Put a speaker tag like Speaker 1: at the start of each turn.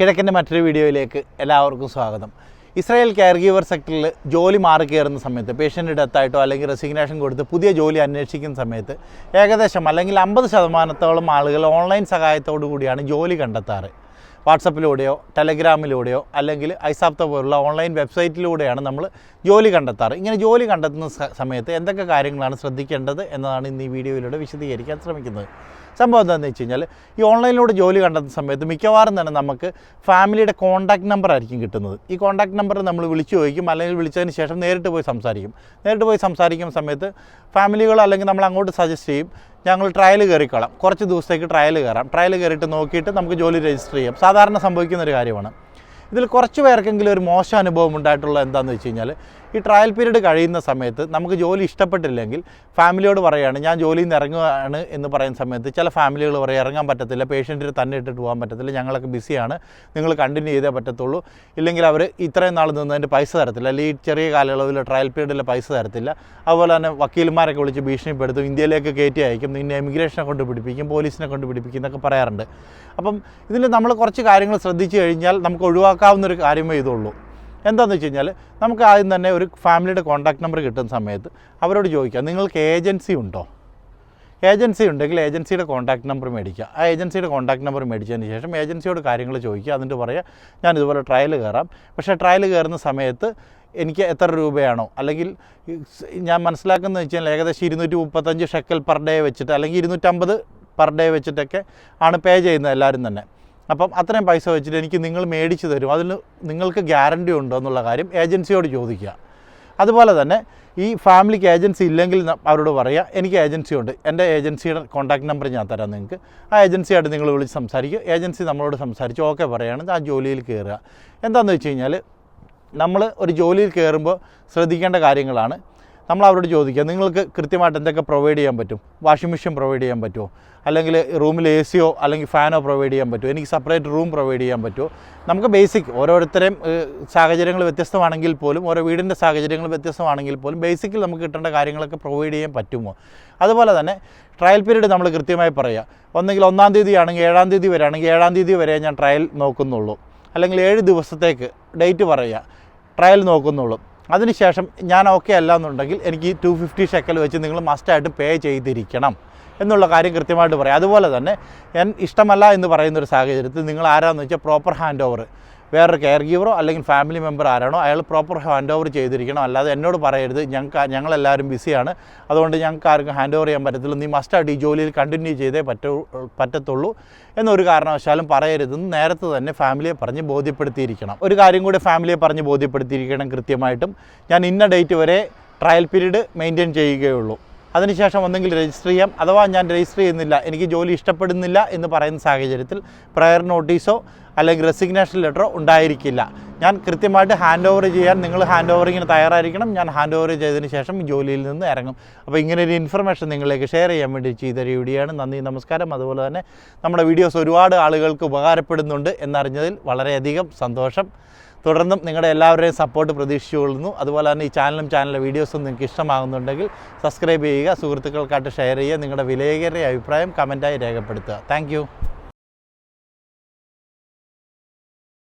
Speaker 1: കിഴക്കിന്റെ മറ്റൊരു വീഡിയോയിലേക്ക് എല്ലാവർക്കും സ്വാഗതം. ഇസ്രായേൽ കെയർ ഗീവർ സെക്ടറിൽ ജോലി മാറി കയറുന്ന സമയത്ത് പേഷ്യന്റ് ഡെത്തായിട്ടോ അല്ലെങ്കിൽ റെസിഗ്നേഷൻ കൊടുത്ത് പുതിയ ജോലി അന്വേഷിക്കുന്ന സമയത്ത് ഏകദേശം അല്ലെങ്കിൽ അമ്പത് ശതമാനത്തോളം ആളുകൾ ഓൺലൈൻ സഹായത്തോടു കൂടിയാണ് ജോലി കണ്ടെത്താറ്. വാട്സപ്പിലൂടെയോ ടെലഗ്രാമിലൂടെയോ അല്ലെങ്കിൽ ഐസാപ്ത പോലുള്ള ഓൺലൈൻ വെബ്സൈറ്റിലൂടെയാണ് നമ്മൾ ജോലി കണ്ടെത്താറ്. ഇങ്ങനെ ജോലി കണ്ടെത്തുന്ന സമയത്ത് എന്തൊക്കെ കാര്യങ്ങളാണ് ശ്രദ്ധിക്കേണ്ടത് എന്നതാണ് ഇന്ന് ഈ വീഡിയോയിലൂടെ വിശദീകരിക്കാൻ ശ്രമിക്കുന്നത്. സംഭവം എന്താണെന്ന് വെച്ച് കഴിഞ്ഞാൽ ഈ ഓൺലൈനിലൂടെ ജോലി കണ്ടെത്തുന്ന സമയത്ത് മിക്കവാറും തന്നെ നമുക്ക് ഫാമിലിയുടെ കോൺടാക്ട് നമ്പർ ആയിരിക്കും കിട്ടുന്നത്. ഈ കോൺടാക്ട് നമ്പർ നമ്മൾ വിളിച്ചു ചോദിക്കും അല്ലെങ്കിൽ വിളിച്ചതിന് ശേഷം നേരിട്ട് പോയി സംസാരിക്കും. നേരിട്ട് പോയി സംസാരിക്കുന്ന സമയത്ത് ഫാമിലികൾ അല്ലെങ്കിൽ നമ്മൾ അങ്ങോട്ട് സജസ്റ്റ് ചെയ്യും ഞങ്ങൾ ട്രയൽ കയറിക്കോളാം. കുറച്ച് ദിവസത്തേക്ക് ട്രയൽ കയറാം. ട്രയൽ കയറിയിട്ട് നോക്കിയിട്ട് നമുക്ക് ജോലി രജിസ്റ്റർ ചെയ്യാം. സാധാരണ സംഭവിക്കുന്ന ഒരു കാര്യമാണ്. ഇതിൽ കുറച്ച് പേർക്കെങ്കിലും ഒരു മോശം അനുഭവം ഉണ്ടായിട്ടുള്ള എന്താണെന്ന് വെച്ച് കഴിഞ്ഞാൽ ഈ ട്രയൽ പീരീഡ് കഴിയുന്ന സമയത്ത് നമുക്ക് ജോലി ഇഷ്ടപ്പെട്ടില്ലെങ്കിൽ ഫാമിലിയോട് പറയുകയാണ് ഞാൻ ജോലിയിൽ നിന്ന് ഇറങ്ങുകയാണ് എന്ന് പറയുന്ന സമയത്ത് ചില ഫാമിലികൾ പറയും ഇറങ്ങാൻ പറ്റത്തില്ല പേഷ്യന്റിന് തന്നെ ഇട്ടിട്ട് പോകാൻ പറ്റത്തില്ല ഞങ്ങളൊക്കെ ബിസിയാണ് നിങ്ങൾ കണ്ടിന്യൂ ചെയ്തേ പറ്റത്തുള്ളൂ. ഇല്ലെങ്കിൽ അവർ ഇത്രയും നാൾ നിന്നതിന്റെ പൈസ തരത്തില്ല അല്ലെങ്കിൽ ഈ ചെറിയ കാലയളവിൽ ട്രയൽ പീരീഡിൽ പൈസ തരത്തില്ല. അതുപോലെ തന്നെ വക്കീൽമാരൊക്കെ വിളിച്ച് ഭീഷണിപ്പെടുത്തും ഇന്ത്യയിലേക്ക് കയറ്റി അയക്കും നിന്നെ എമിഗ്രേഷനെ കൊണ്ട് പിടിപ്പിക്കും പോലീസിനെ കൊണ്ട് പിടിപ്പിക്കും എന്നൊക്കെ പറയാറുണ്ട്. അപ്പം ഇതിൽ നമ്മൾ കുറച്ച് കാര്യങ്ങൾ ശ്രദ്ധിച്ചു കഴിഞ്ഞാൽ നമുക്ക് ഒഴിവാക്കാവുന്ന ഒരു കാര്യമേ ഇതുള്ളൂ. എന്താണെന്ന് വെച്ച് കഴിഞ്ഞാൽ നമുക്ക് ആദ്യം തന്നെ ഒരു ഫാമിലിയുടെ കോൺടാക്ട് നമ്പർ കിട്ടുന്ന സമയത്ത് അവരോട് ചോദിക്കാം നിങ്ങൾക്ക് ഏജൻസി ഉണ്ടോ? ഏജൻസി ഉണ്ടെങ്കിൽ ഏജൻസിയുടെ കോൺടാക്ട് നമ്പർ മേടിക്കുക ആ ഏജൻസിയുടെ കോൺടാക്ട് നമ്പർ മേടിച്ചതിന് ശേഷം ഏജൻസിയോട് കാര്യങ്ങൾ ചോദിക്കുക. എന്നിട്ട് പറയുക ഞാൻ ഇതുപോലെ ട്രയൽ കയറാം. പക്ഷേ ട്രയൽ കയറുന്ന സമയത്ത് എനിക്ക് എത്ര രൂപയാണോ? അല്ലെങ്കിൽ ഞാൻ മനസ്സിലാക്കുന്നത് വെച്ചാൽ ഏകദേശം ഇരുന്നൂറ്റി മുപ്പത്തഞ്ച് ഷെക്കൽ പെർ ഡേ വെച്ചിട്ട് അല്ലെങ്കിൽ ഇരുന്നൂറ്റമ്പത് പെർ ഡേ വെച്ചിട്ടൊക്കെ ആണ് പേ ചെയ്യുന്നത് എല്ലാവരും തന്നെ. അപ്പം അത്രയും പൈസ വെച്ചിട്ട് എനിക്ക് നിങ്ങൾ മേടിച്ച് തരും. അതിന് നിങ്ങൾക്ക് ഗ്യാരണ്ടി ഉണ്ടോ എന്നുള്ള കാര്യം ഏജൻസിയോട് ചോദിക്കുക. അതുപോലെ തന്നെ ഈ ഫാമിലിക്ക് ഏജൻസി ഇല്ലെങ്കിൽ അവരോട് പറയുക എനിക്ക് ഏജൻസി ഉണ്ട്. എന്റെ ഏജൻസിയുടെ കോൺടാക്ട് നമ്പർ ഞാൻ തരാം നിങ്ങൾക്ക്. ആ ഏജൻസിയായിട്ട് നിങ്ങൾ വിളിച്ച് സംസാരിക്കുക. ഏജൻസി നമ്മളോട് സംസാരിച്ച് ഓക്കെ പറയുകയാണെങ്കിൽ ആ ജോലിയിൽ കയറുക. എന്താണെന്ന് വെച്ച് കഴിഞ്ഞാൽ നമ്മൾ ഒരു ജോലിയിൽ കയറുമ്പോൾ ശ്രദ്ധിക്കേണ്ട കാര്യങ്ങളാണ്. നമ്മൾ അവരോട് ചോദിക്കുക നിങ്ങൾക്ക് കൃത്യമായിട്ട് എന്തൊക്കെ പ്രൊവൈഡ് ചെയ്യാൻ പറ്റും? വാഷിംഗ് മെഷീൻ പ്രൊവൈഡ് ചെയ്യാൻ പറ്റുമോ? അല്ലെങ്കിൽ റൂമിൽ എ സിയോ അല്ലെങ്കിൽ ഫാനോ പ്രൊവൈഡ് ചെയ്യാൻ പറ്റുമോ? എനിക്ക് സെപ്പറേറ്റ് റൂം പ്രൊവൈഡ് ചെയ്യാൻ പറ്റുമോ? നമുക്ക് ബേസിക് ഓരോരുത്തരെയും സാഹചര്യങ്ങൾ വ്യത്യസ്തമാണെങ്കിൽ പോലും ഓരോ വീടിന്റെ സാഹചര്യങ്ങൾ വ്യത്യസ്തമാണെങ്കിൽ പോലും ബേസിക്കിൽ നമുക്ക് കിട്ടേണ്ട കാര്യങ്ങളൊക്കെ പ്രൊവൈഡ് ചെയ്യാൻ പറ്റുമോ? അതുപോലെ തന്നെ ട്രയൽ പീരീഡ് നമ്മൾ കൃത്യമായി പറയുക ഒന്നെങ്കിൽ ഒന്നാം തീയതി ആണെങ്കിൽ ഏഴാം തീയതി വരെ ആണെങ്കിൽ ഏഴാം തീയതി വരെ ഞാൻ ട്രയൽ നോക്കുന്നുള്ളൂ. അല്ലെങ്കിൽ ഏഴ് ദിവസത്തേക്ക് ഡേറ്റ് പറയുക ട്രയൽ നോക്കുന്നുള്ളൂ. അതിനുശേഷം ഞാൻ ഓക്കെ അല്ല എന്നുണ്ടെങ്കിൽ എനിക്ക് ടു ഫിഫ്റ്റി ഷെക്കൽ വെച്ച് നിങ്ങൾ മസ്റ്റായിട്ട് പേ ചെയ്തിരിക്കണം എന്നുള്ള കാര്യം കൃത്യമായിട്ട് പറയാം. അതുപോലെ തന്നെ ഞാൻ ഇഷ്ടമല്ല എന്ന് പറയുന്നൊരു സാഹചര്യത്തിൽ നിങ്ങൾ ആരാന്ന് വെച്ചാൽ പ്രോപ്പർ ഹാൻഡ് ഓവർ വേറൊരു കെയർ ഗീവറോ അല്ലെങ്കിൽ ഫാമിലി മെമ്പർ ആരാണോ അയാൾ പ്രോപ്പർ ഹാൻഡ് ഓവർ ചെയ്തിരിക്കണം. അല്ലാതെ എന്നോട് പറയരുത്. ഞങ്ങൾക്ക് ഞങ്ങളെല്ലാവരും ബിസിയാണ് അതുകൊണ്ട് ഞങ്ങൾക്ക് ആർക്കും ഹാൻഡ് ഓവർ ചെയ്യാൻ പറ്റത്തില്ല. നീ മസ്റ്റായിട്ട് ഈ ജോലിയിൽ കണ്ടിന്യൂ ചെയ്തേ പറ്റൂ പറ്റത്തുള്ളൂ എന്നൊരു കാരണവശാലും പറയരുതെന്ന് നേരത്തെ തന്നെ ഫാമിലിയെ പറഞ്ഞ് ബോധ്യപ്പെടുത്തിയിരിക്കണം. ഒരു കാര്യം കൂടി ഫാമിലിയെ പറഞ്ഞ് ബോധ്യപ്പെടുത്തിയിരിക്കണം കൃത്യമായിട്ടും. ഞാൻ ഇന്ന ഡേറ്റ് വരെ ട്രയൽ പീരീഡ് മെയിന്റെയിൻ ചെയ്യുകയുള്ളൂ. അതിനുശേഷം ഒന്നെങ്കിൽ രജിസ്റ്റർ ചെയ്യാം. അഥവാ ഞാൻ രജിസ്റ്റർ ചെയ്യുന്നില്ല എനിക്ക് ജോലി ഇഷ്ടപ്പെടുന്നില്ല എന്ന് പറയുന്ന സാഹചര്യത്തിൽ പ്രയർ നോട്ടീസോ അല്ലെങ്കിൽ റെസിഗ്നേഷൻ ലെറ്ററോ ഉണ്ടായിരിക്കില്ല. ഞാൻ കൃത്യമായിട്ട് ഹാൻഡ് ഓവർ ചെയ്യാൻ നിങ്ങൾ ഹാൻഡ് ഓവറിങ്ങിന് തയ്യാറായിരിക്കണം. ഞാൻ ഹാൻഡ് ഓവർ ചെയ്തതിന് ശേഷം ജോലിയിൽ നിന്ന് ഇറങ്ങും. അപ്പോൾ ഇങ്ങനെ ഒരു ഇൻഫർമേഷൻ നിങ്ങളിലേക്ക് ഷെയർ ചെയ്യാൻ വേണ്ടി ചെയ്തൊരു വീഡിയോയാണ് നന്ദി നമസ്കാരം. അതുപോലെ തന്നെ നമ്മുടെ വീഡിയോസ് ഒരുപാട് ആളുകൾക്ക് ഉപകാരപ്പെടുന്നുണ്ട് എന്നറിഞ്ഞതിൽ വളരെയധികം സന്തോഷം. തുടർന്നും നിങ്ങളുടെ എല്ലാവരുടെയും സപ്പോർട്ട് പ്രതീക്ഷിച്ചുകൊള്ളുന്നു. അതുപോലെ തന്നെ ഈ ചാനലും ചാനലിലെ വീഡിയോസും നിങ്ങൾക്ക് ഇഷ്ടമാകുന്നുണ്ടെങ്കിൽ സബ്സ്ക്രൈബ് ചെയ്യുക സുഹൃത്തുക്കൾക്കായിട്ട് ഷെയർ ചെയ്യുക നിങ്ങളുടെ വിലയേറിയ അഭിപ്രായം കമന്റായി രേഖപ്പെടുത്തുക. താങ്ക്